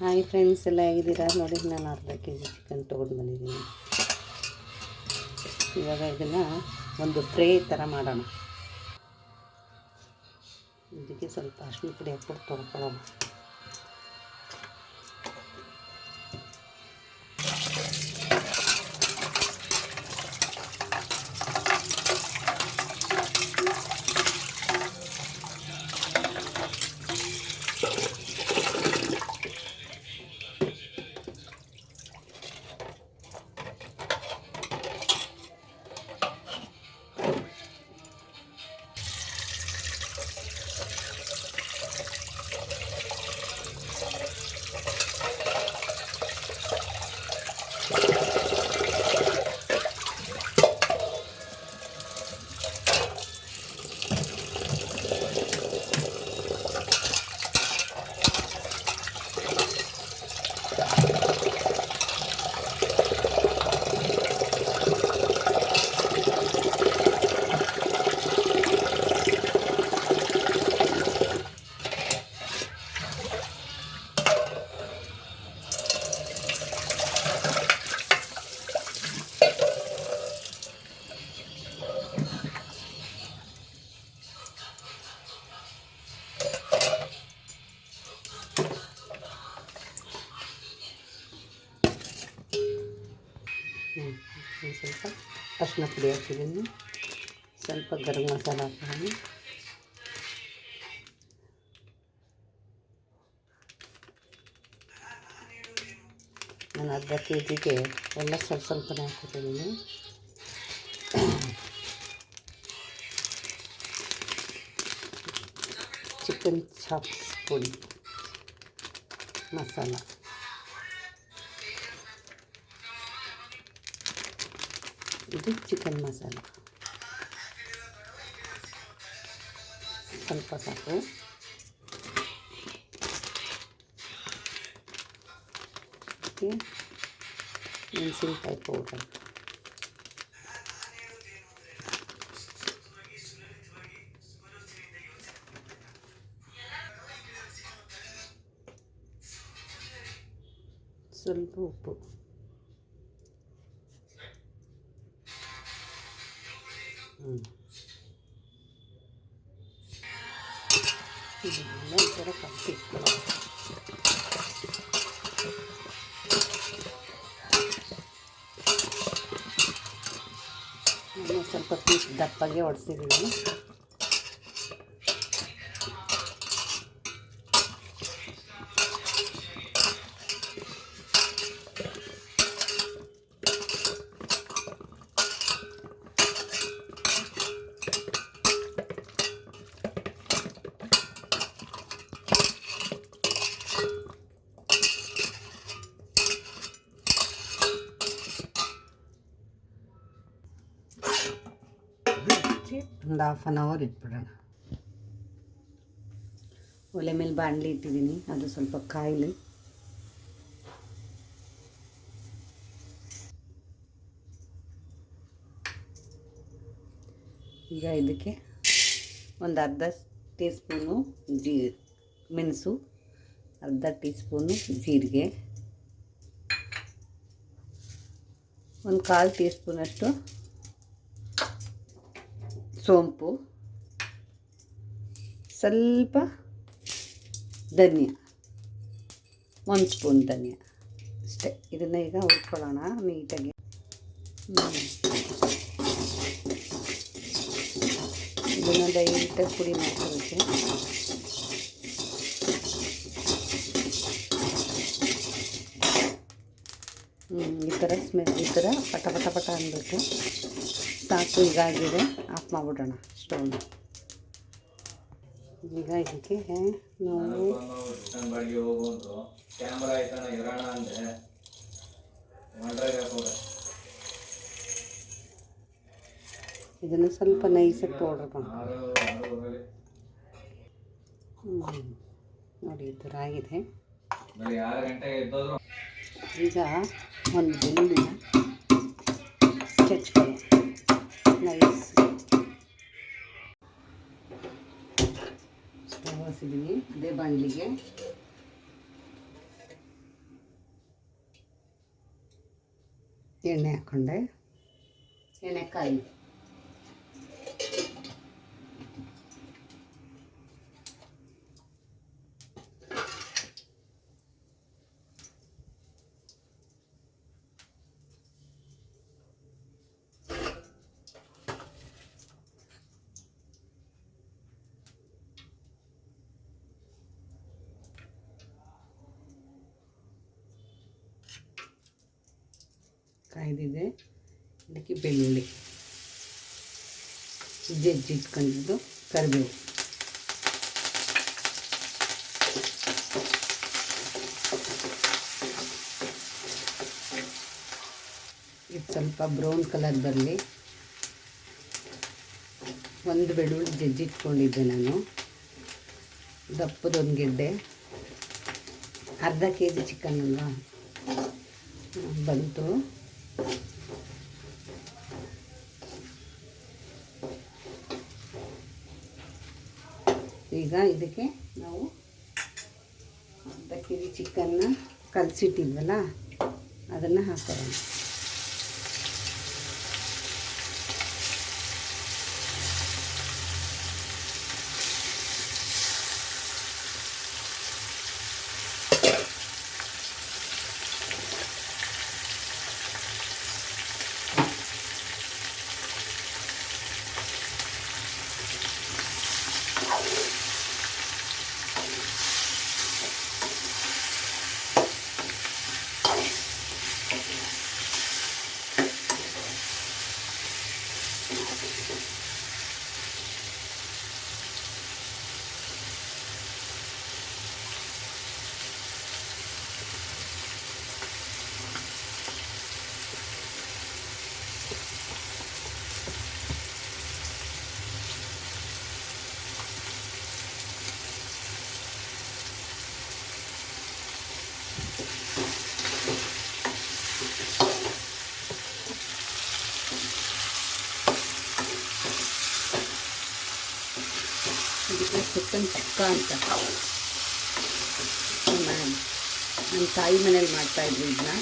Hi friends, ಎಲ್ಲ ಹೇಗಿದ್ದೀರಾ? ನೋಡಿ, ನಾನು ಅರ್ಧ ಕೆ ಜಿ ಚಿಕನ್ ತೊಗೊಂಡು ಬಂದಿದ್ದೀನಿ. ಇವಾಗ ಇದನ್ನು ಒಂದು ಫ್ರೈ ಥರ ಮಾಡೋಣ. ಇದಕ್ಕೆ ಸ್ವಲ್ಪ ಅರ್ಶಿನ ಪುಡಿ ಹಾಕ್ಬಿಟ್ಟು ತೊಳ್ಕೊಳ್ಳೋಣ. ಸ್ವಲ್ಪ ಅರಿಶಿನ ಪುಡಿ ಹಾಕಿದ್ದೀನಿ ಸ್ವಲ್ಪ ಗರಂ ಮಸಾಲ ಹಾಕೋಣ ನಾನು ಅರ್ಧ ಕೆ ಜಿಗೆ ಎಲ್ಲ ಸ್ವಲ್ಪ ಸ್ವಲ್ಪನೇ ಹಾಕ್ಕೊತಿದ್ದೀನಿ ಚಿಕನ್ ಚಾಪ್ ಪುಡಿ ಮಸಾಲ ಇದು ಚಿಕನ್ ಮಸಾಲ ಸ್ವಲ್ಪ ಸಾಕು. ಮೆಣಸಿನ್ಕಾಯಿ ಪೌಡರ್ ಸ್ವಲ್ಪ ಉಪ್ಪು. ಇದನ್ನೆಲ್ಲ ಈ ಥರ ನಾನು ಸ್ವಲ್ಪ ಪೀಸ್ ದಪ್ಪಗೆ ಹೊಡ್ಸಿದ್ದೀನಿ ಒಂದು ಹಾಫ್ ಆನ್ ಅವರ್ ಇಟ್ಬಿಡೋಣ. ಒಲೆ ಮೇಲೆ ಬಾಣಲಿ ಇಟ್ಟಿದ್ದೀನಿ, ಅದು ಸ್ವಲ್ಪ ಕಾಯಿಲಿ. ಈಗ ಇದಕ್ಕೆ ಒಂದು ಅರ್ಧ ಟೀ ಸ್ಪೂನು ಜೀ, ಮೆಣಸು, ಅರ್ಧ ಟೀ ಸ್ಪೂನು ಜೀರಿಗೆ. ಒಂದು ಕಾಲು ಟೀ ಸ್ಪೂನಷ್ಟು ಸೋಂಪು, ಸ್ವಲ್ಪ ಧನಿಯ, ಒಂದು ಸ್ಪೂನ್ ಧನಿಯ ಅಷ್ಟೇ. ಇದನ್ನು ಈಗ ಹುರ್ಕೊಳ್ಳೋಣ ನೀಟಾಗಿ. ಇದನ್ನು ಲೈಟಾಗಿ ಪುಡಿ ಹ್ಞೂ ಈ ಥರ ಸ್ಮೆಲ್ ಈ ಥರ ಪಟ ಪಟ ಪಟ ಅನ್ಬೇಕು ಸಾಕು ಈಗಾಗಿದೆ ಆಫ್ ಮಾಡಿಬಿಡೋಣ ಸ್ಟೌವ್ನ ಈಗ ಇದಕ್ಕೆ ನಾವು ಇದನ್ನು ಸ್ವಲ್ಪ ನೈಸಾಗಿ ಪೌಡ್ರ್ ನೋಡಿ ಇದು ಆಗಿದೆ ಈಗ ಒಂದು ಬೆಳ್ಳುಳ್ಳಿನ ಚಚ್ಕೊಳ್ಳಿ നൈസ് സ്റ്റവ് സിരുങ്ങി ഇതേ ബണ്ണിലേക്ക് എണ്ണ എണ്ണക്കായി. ಕಾಯ್ದಿದೆ ಇದಕ್ಕೆ ಬೆಳ್ಳುಳ್ಳಿ. ಜಜ್ಜಿ ಇಟ್ಕೊಂಡಿದ್ದು ಕರಿಬೇವು. ಇದು ಸ್ವಲ್ಪ ಬ್ರೌನ್ ಕಲರ್ ಬರಲಿ. ಒಂದು ಬೆಳ್ಳುಳ್ಳಿ ಜಜ್ಜಿಟ್ಕೊಂಡಿದ್ದೆ ನಾನು. ದಪ್ಪದೊಂದು ಗೆಡ್ಡೆ. ಅರ್ಧ ಕೆ ಜಿ ಚಿಕನ್ ಅಲ್ವಾ? ಬಂತು ಈಗ ಇದಕ್ಕೆ ನಾವು ಅರ್ಧ ಕೆ ಜಿ ಚಿಕನ್ನ ಕಲಸಿಟ್ಟಿದ್ವಲ್ಲ ಅದನ್ನು ಹಾಕೋಣ. ಇದಕ್ಕೆ ಚಿಕನ್ ಸುಕ್ಕ ಅಂತ. ನಮ್ಮ ನಮ್ಮ ತಾಯಿ ಮನೇಲಿ ಮಾಡ್ತಾಯಿದ್ವಿ ಇದನ್ನ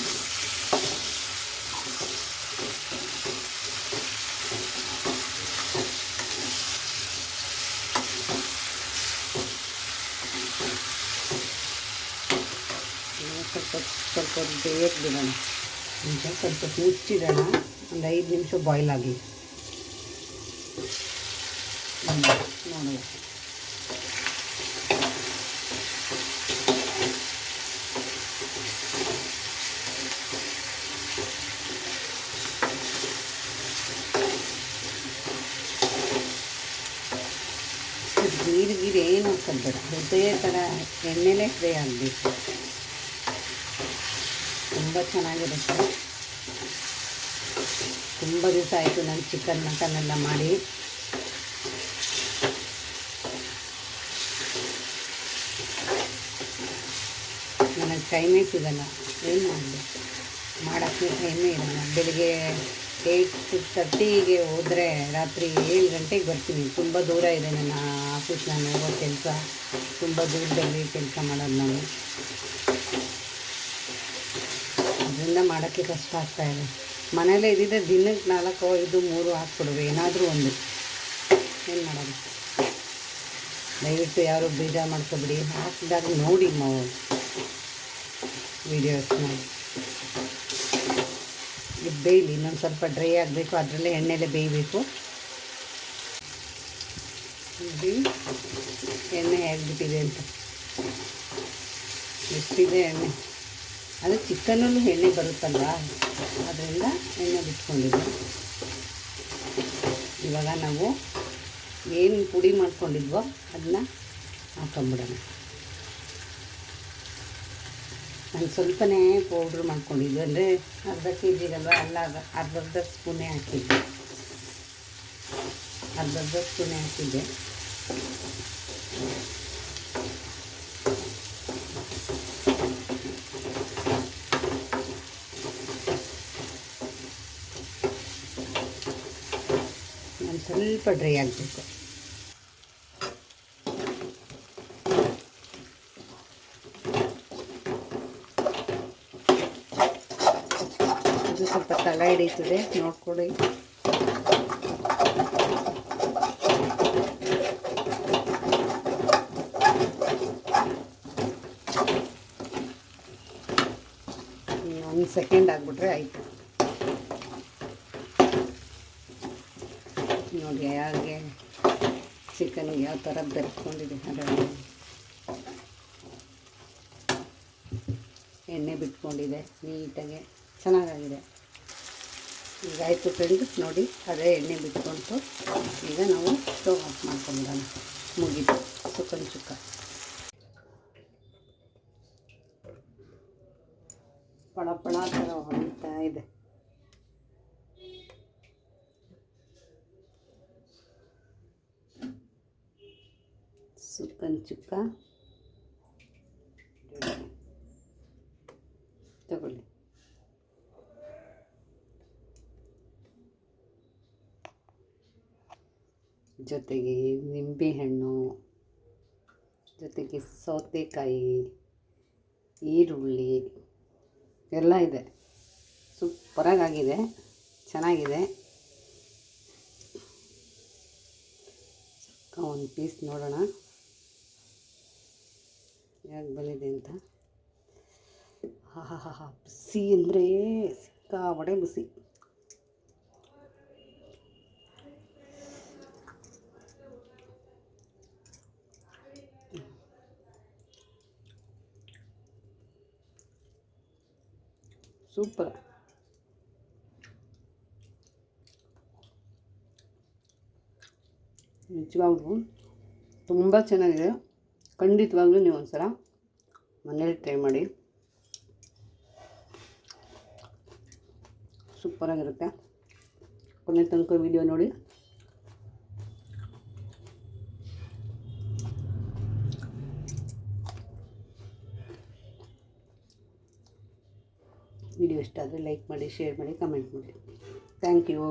ಸ್ವಲ್ಪ ಸ್ವಲ್ಪ ಬೇಯಕ್ಕೆ ಬಿಡೋಣ. ಸ್ವಲ್ಪ ಮುಚ್ಚಿಡೋಣ ಒಂದು ಐದು ನಿಮಿಷ ಬಾಯ್ಲ್ ಆಗಲಿ. ನೋಡುವ. ನೀರು ಗೀರು ಏನು ಹಾಕೋಬೇಡ ಹೃದಯ ಥರ ಎಣ್ಣೆಲೇ ಫ್ರೈ ಆಗಬೇಕು. ತುಂಬ ಚೆನ್ನಾಗಿರುತ್ತೆ. ತುಂಬ ದಿವಸ ಆಯಿತು ನಾನು ಚಿಕನ್ ಮಟನ್ ಎಲ್ಲ ಮಾಡಿ. ನನಗೆ ಟೈಮೇ ಸಿಗಲ್ಲ. ಏನು ಮಾಡಬೇಕು ಮಾಡೋಕ್ಕೆ ಟೈಮೇ ಇರಲ್ಲ. ಬೆಳಿಗ್ಗೆ ಏಯ್ಟ್ ತರ್ಟಿಗೆ ಹೋದರೆ ರಾತ್ರಿ ಏಳು ಗಂಟೆಗೆ ಬರ್ತೀನಿ. ತುಂಬ ದೂರ ಇದೆ ನನ್ನ ಆಫೀಸ್ ನಾನು ಹೋಗೋ ಕೆಲಸ. ತುಂಬ ದೂರದಲ್ಲಿ ಕೆಲಸ ಮಾಡೋದು ನಾನು. ಅದರಿಂದ ಮಾಡೋಕ್ಕೆ ಕಷ್ಟ ಆಗ್ತಾ ಇದೆ. ಮನೇಲೇ ಇದ್ದಿದ್ದೆ ದಿನಕ್ಕೆ ನಾಲ್ಕು, ಐದು, ಮೂರು ಹಾಕ್ಬಿಡುವೆ ಏನಾದರೂ ಒಂದು. ಏನು ಮಾಡೋದು? ದಯವಿಟ್ಟು ಯಾರು ಬೀಜ ಮಾಡ್ಕೊಬಿಡಿ. ಹಾಕಿದಾಗ ನೋಡಿ ನಾವು ವೀಡಿಯೋಸ್ನ ಇದು ಬೇಯಲಿ, ಇನ್ನೊಂದು ಸ್ವಲ್ಪ ಡ್ರೈ ಆಗಬೇಕು, ಅದರಲ್ಲೇ ಎಣ್ಣೆಲೆ ಬೇಯಬೇಕು. ಎಣ್ಣೆ ಹೇಗ್ಬಿಟ್ಟಿದೆ ಅಂತ. ಎಷ್ಟಿದೆ ಎಣ್ಣೆ? ಅದು ಚಿಕನಲ್ಲೂ ಎಣ್ಣೆ ಬರುತ್ತಲ್ಲ ಅದರಿಂದ ಎಣ್ಣೆ ಬಿಟ್ಕೊಂಡಿದ್ದೆ. ಇವಾಗ ನಾವು ಏನು ಪುಡಿ ಮಾಡ್ಕೊಂಡಿದ್ವೋ, ಅದನ್ನ ಹಾಕೊಂಬಿಡೋಣ. ನಾನು ಸ್ವಲ್ಪನೇ ಪೌಡ್ರ್ ಮಾಡ್ಕೊಂಡಿದ್ದೆ. ಅಂದರೆ ಅರ್ಧ ಕೆ ಜಿಗಲ್ವ ಅಲ್ಲ, ಅರ್ಧ ಅರ್ಧ ಸ್ಪೂನೇ ಹಾಕಿದ್ದೆ. ಅರ್ಧ ಅರ್ಧ ಸ್ಪೂನೇ ಹಾಕಿದ್ದೆ. ಸ್ವಲ್ಪ ಡ್ರೈ ಆಗಬೇಕು. ಸ್ವಲ್ಪ ತಳ ಹಿಡಿತದೆ ನೋಡ್ಕೊಳ್ಳಿ ಒಂದು ಸೆಕೆಂಡ್ ಆಗಿಬಿಟ್ರೆ ಆಯಿತು. ನೋಡಿ, ಹಾಗೆ ಚಿಕನ್ ಯಾವ ಥರ ಬೆರ್ಕೊಂಡಿದೆ ಅದರಲ್ಲಿ ಎಣ್ಣೆ ಬಿಟ್ಕೊಂಡಿದೆ ನೀಟಾಗಿ ಚೆನ್ನಾಗಾಗಿದೆ. ಈಗ ಆಯಿತು ಫ್ರೆಂಡ್ಸ್ ನೋಡಿ, ಅದೇ ಎಣ್ಣೆ ಬಿಟ್ಕೊಂತು. ಈಗ ನಾವು ಸ್ಟವ್ ಆಫ್ ಮಾಡ್ಕೊಂಬಿಡೋಣ ಮುಗಿದು. ಸುಕ್ಕನ್ ಚುಕ್ಕ ಪಳ ಪಳ ಥರ ಹೊಡಿತಾ ಇದೆ. ಸುಕ್ಕನ್ ಚುಕ್ಕ ಜೊತೆಗೆ ನಿಂಬೆಹಣ್ಣು, ಜೊತೆಗೆ ಸೌತೆಕಾಯಿ, ಈರುಳ್ಳಿ, ಎಲ್ಲ ಇದೆ. ಸೂಪರಾಗಿದೆ ಚೆನ್ನಾಗಿದೆ. ಒಂದು ಪೀಸ್ ನೋಡೋಣ. ಯಾಕೆ ಬಂದಿದೆ ಅಂತ? ಹಾ ಹಾ ಹಾ ಹಾ ಬಿಸಿ ಅಂದರೆ ಸಿಕ್ಕಾಬಡೆ ಬಿಸಿ ಸೂಪರ್ ನಿಜವಾಗ್ಲೂ ತುಂಬ ಚೆನ್ನಾಗಿದೆ. ಖಂಡಿತವಾಗ್ಲೂ ನೀವು ಒಂದ್ಸಲ ಮನೇಲಿ ಟ್ರೈ ಮಾಡಿ. ಸೂಪರಾಗಿರುತ್ತೆ ಕೊನೆ ತನಕ ವಿಡಿಯೋ ನೋಡಿ. ವಿಡಿಯೋ ಇಷ್ಟ ಆದರೆ ಲೈಕ್ ಮಾಡಿ ಶೇರ್ ಮಾಡಿ ಕಮೆಂಟ್ ಮಾಡಿ. Thank you